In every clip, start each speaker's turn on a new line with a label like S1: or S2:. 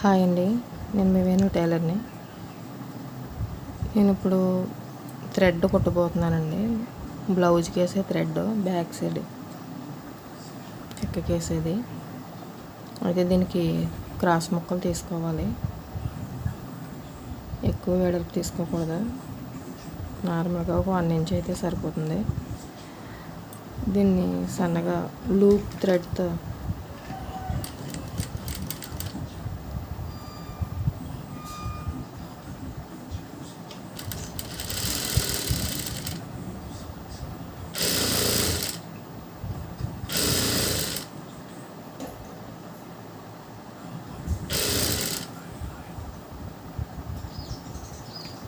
S1: Hi అండి. నేను మీ వేణు టైలర్ని. నేను ఇప్పుడు థ్రెడ్ కుట్టబోతున్నానండి. బ్లౌజ్కి వేసే థ్రెడ్ బ్యాక్ సైడ్ చెక్కకి వేసేది అయితే దీనికి క్రాస్ ముక్కలు తీసుకోవాలి. ఎక్కువ వెడల్పు తీసుకోకూడదు. నార్మల్గా ఒక వన్ ఇంచ్ అయితే సరిపోతుంది. దీన్ని సన్నగా లూప్ థ్రెడ్తో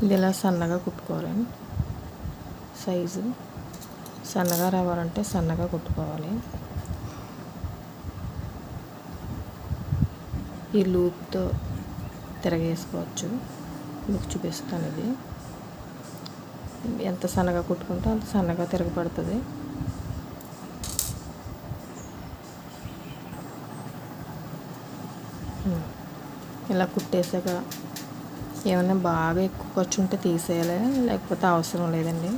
S1: ఇది ఇలా సన్నగా కుట్టుకోవాలి సైజు. సన్నగా రావాలంటే సన్నగా కుట్టుకోవాలి. ఈ లూప్తో తిరగేసుకోవచ్చు. మీకు చూపిస్తాను ఇది. ఎంత సన్నగా కుట్టుకుంటే అంత సన్నగా తిరగబడుతుంది. ఇలా కుట్టేసాక ఏమైనా బాగా ఎక్కువ ఖర్చు ఉంటే తీసేయాలి? లేకపోతే అవసరం లేదండి?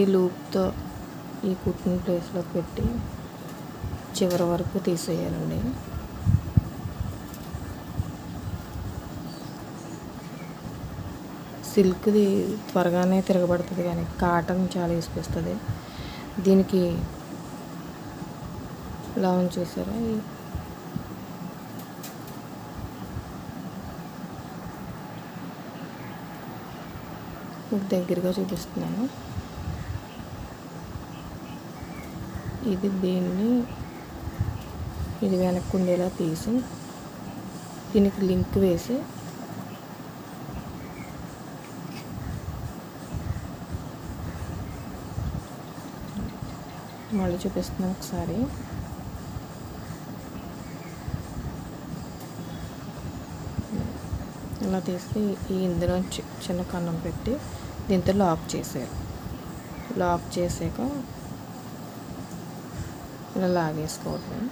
S1: ఈ లూప్తో ఈ కుట్టిన ప్లేస్లో పెట్టి చివరి వరకు తీసేయాలండి. సిల్క్ది త్వరగానే తిరగబడుతుంది కానీ కాటన్ చాలా ఇసుకొస్తుంది దీనికి ఇలా చూసారా మీకు దగ్గరగా చూపిస్తున్నాను. ఇది దీన్ని ఇది వెనక్కి ఉండేలా తీసి దీనికి లింక్ వేసి మళ్ళీ చూపిస్తున్నాను ఒకసారి. ఇలా తీసి ఈ ఇందులో చిన్న కన్నం పెట్టి దీంతో లాక్ చేశారు లాక్ చేసాక ఇలా లాగేసుకోవటం.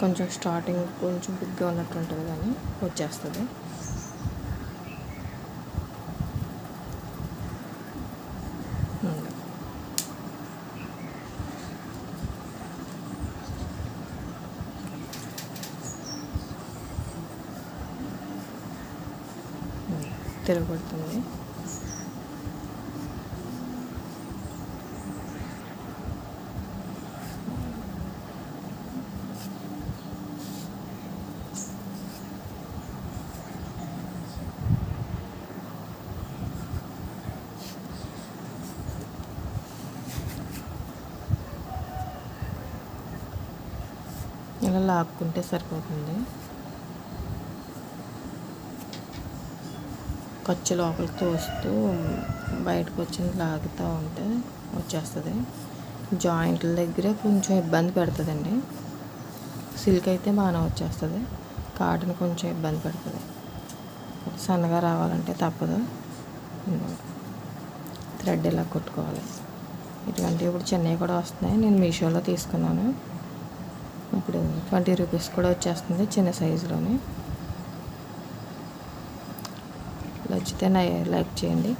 S1: కొంచెం స్టార్టింగ్ కొంచెం బిగ్గా ఉన్నట్టు ఉంటుంది కానీ వచ్చేస్తుంది. తిరగబడుతుంది ఇలా లాక్కుంటే సరిపోతుంది. పచ్చి లోపలికి తోస్తూ బయటకు వచ్చింది లాగుతూ ఉంటే వచ్చేస్తుంది. జాయింట్ల దగ్గరే కొంచెం ఇబ్బంది పెడుతుందండి. సిల్క్ అయితే బాగానే వచ్చేస్తుంది. కాటన్ కొంచెం ఇబ్బంది పెడుతుంది. సన్నగా రావాలంటే తప్పదు. థ్రెడ్ ఇలా కొట్టుకోవాలి. ఇటువంటివి ఇప్పుడు చెన్నై కూడా వస్తున్నాయి. నేను మీషోలో తీసుకున్నాను. ఇప్పుడు ట్వంటీ రూపీస్ కూడా వచ్చేస్తుంది చిన్న సైజులోనే. నచ్చితే లైక్ చేయండి.